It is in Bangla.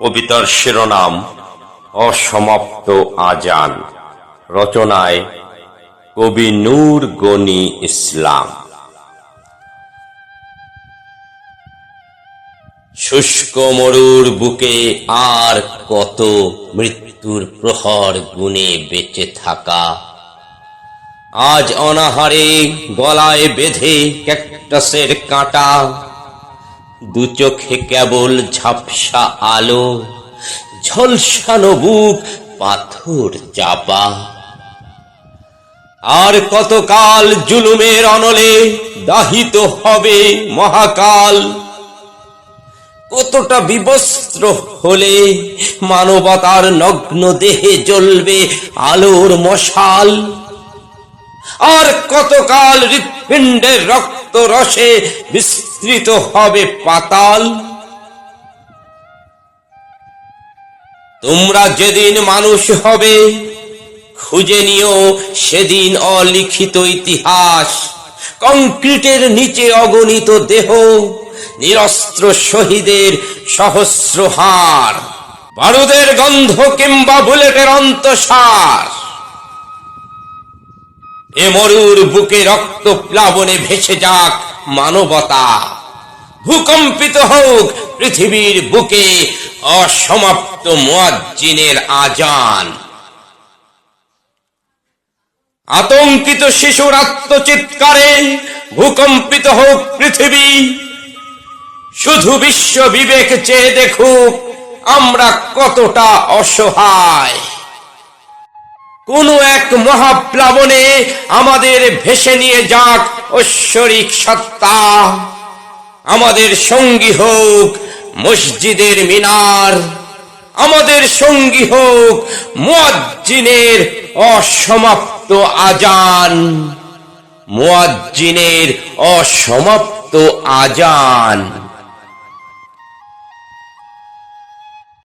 কবিতার শিরোনাম, অসমাপ্ত আজান। রচনায় কবি নূর গনি ইসলাম। শুষ্ক মরুর বুকে আর কত মৃত্যুর প্রহর গুণে বেঁচে থাকা। আজ অনাহারে গলায় বেঁধে ক্যাকটাসের কাঁটা। দু চোখে কেবল ঝাপসা আলো ঝলসানো বুক পাথর চাপা। আর কতকাল জুলুমের অনলে দাহিত হবে মহাকাল? কতটা বিবস্ত্র হলে মানবতার নগ্ন দেহে জ্বলবে আলোর মশাল? আর কতকাল হৃৎপিণ্ডের রক্ত রসে বিস্তৃত হবে পাতাল। তোমরা যেদিন মানুষ হবে, খুঁজে নিও সেদিন অলিখিত ইতিহাস। কংক্রিটের নিচে অগণিত দেহ, নিরস্ত্র শহীদের সহস্র হার বারুদের গন্ধ কিংবা বুলেটের অন্তঃসার। এ মরুর বুকে রক্ত প্লাবনে ভেসে যাক মানবতা। ভূকম্পিত হোক পৃথিবীর বুকে অসমাপ্ত মুয়াজ্জিনের আজান। আতঙ্কিত শিশুর আত্মচিৎকারে ভূকম্পিত হোক পৃথিবী। শুধু বিশ্ব বিবেক চেয়ে দেখুক আমরা কতটা অসহায়। কোন এক মহাপ্লাবনে আমাদের ভেসে নিয়ে যাক ঐশ্বরিক সত্তা। আমাদের সঙ্গী হোক মসজিদের মিনার, আমাদের সঙ্গী হোক মুয়াজ্জিনের অসমাপ্ত আজান, মুয়াজ্জিনের অসমাপ্ত আজান।